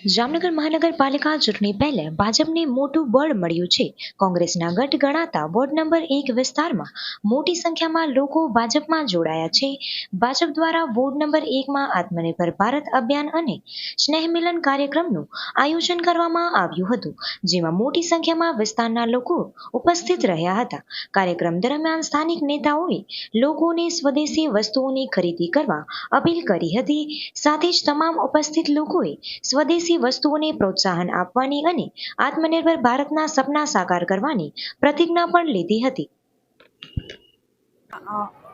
જામનગર મહાનગરપાલિકા ચૂંટણી પહેલે ભાજપને મોટું બળ મળ્યું છે. કોંગ્રેસના ગઢ ગણાતા વોર્ડ નંબર એક વિસ્તારમાં મોટી સંખ્યામાં લોકો ભાજપમાં જોડાયા છે. ભાજપ દ્વારા વોર્ડ નંબર એકમાં આત્મનિર્ભર ભારત અભિયાન અને સ્નેહ મિલન કાર્યક્રમનું આયોજન કરવામાં આવ્યું હતું, જેમાં મોટી સંખ્યામાં વિસ્તારના લોકો ઉપસ્થિત રહ્યા હતા. કાર્યક્રમ દરમિયાન સ્થાનિક નેતાઓએ લોકોને સ્વદેશી વસ્તુઓની ખરીદી કરવા અપીલ કરી હતી. સાથે જ તમામ ઉપસ્થિત લોકોએ સ્વદેશી વસ્તુઓને પ્રોત્સાહન આપવાની અને આત્મનિર્ભર ભારતના સપના સાકાર કરવાની પ્રતિજ્ઞા પણ લીધી હતી.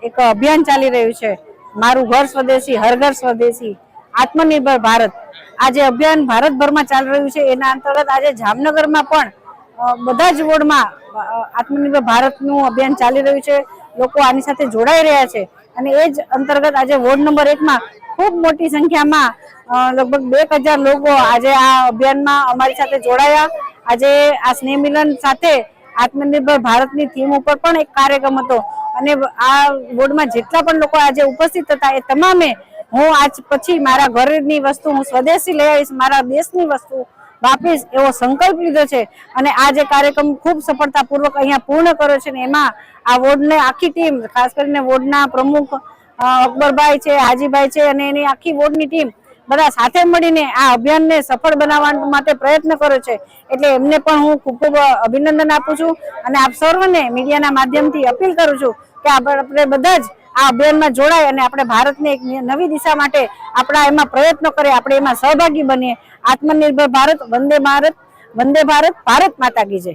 એક અભિયાન ચાલી રહ્યું છે. મારું ઘર સ્વદેશી, હર ઘર સ્વદેશી, આત્મનિર્ભર ભારત. આ જે અભિયાન ભારતભરમાં ચાલી રહ્યું છે. એના અંતર્ગત આજે જામનગરમાં પણ બધા જ વોર્ડમાં આત્મનિર્ભર ભારતનું અભિયાન ચાલી રહ્યું છે. લોકો આની સાથે જોડાઈ રહ્યા છે. અને એ જ અંતર્ગત આજે વોર્ડ નંબર એકમાં ખૂબ મોટી સંખ્યામાં લગભગ બે હજાર લોકો આજે આ અભિયાનમાં અમારી સાથે જોડાયા. આજે આ સ્નેહ મિલન સાથે આત્મનિર્ભર ભારતની થીમ ઉપર પણ એક કાર્યક્રમ હતો. અને આ બોર્ડમાં જેટલા પણ લોકો આજે ઉપસ્થિત હતા એ તમામે હું આજ પછી મારા ઘરની વસ્તુ, હું સ્વદેશી લઈ આવીશ, મારા દેશની વસ્તુ વાપરીશ એવો સંકલ્પ લીધો છે અને આ જે કાર્યક્રમ ખૂબ સફળતાપૂર્વક અહીંયા પૂર્ણ કર્યો છે ને એમાં આ વોર્ડને આખી ટીમ, ખાસ કરીને વોર્ડના પ્રમુખ અકબરભાઈ છે, હાજીભાઈ છે અને એની આખી વોર્ડની ટીમ બધા સાથે મળીને આ અભિયાનને સફળ બનાવવા માટે પ્રયત્ન કર્યો છે. એટલે એમને પણ હું ખૂબ ખૂબ અભિનંદન આપું છું અને આપ સર્વને મીડિયાના માધ્યમથી અપીલ કરું છું કે આપણે બધા જ આ અભિયાનમાં જોડાય અને આપણે ભારતને એક નવી દિશા માટે આપણા એમાં પ્રયત્નો કરીએ, આપણે એમાં સહભાગી બનીએ. આત્મનિર્ભર ભારત, વંદે ભારત વંદે ભારત ભારત માતા કી જય.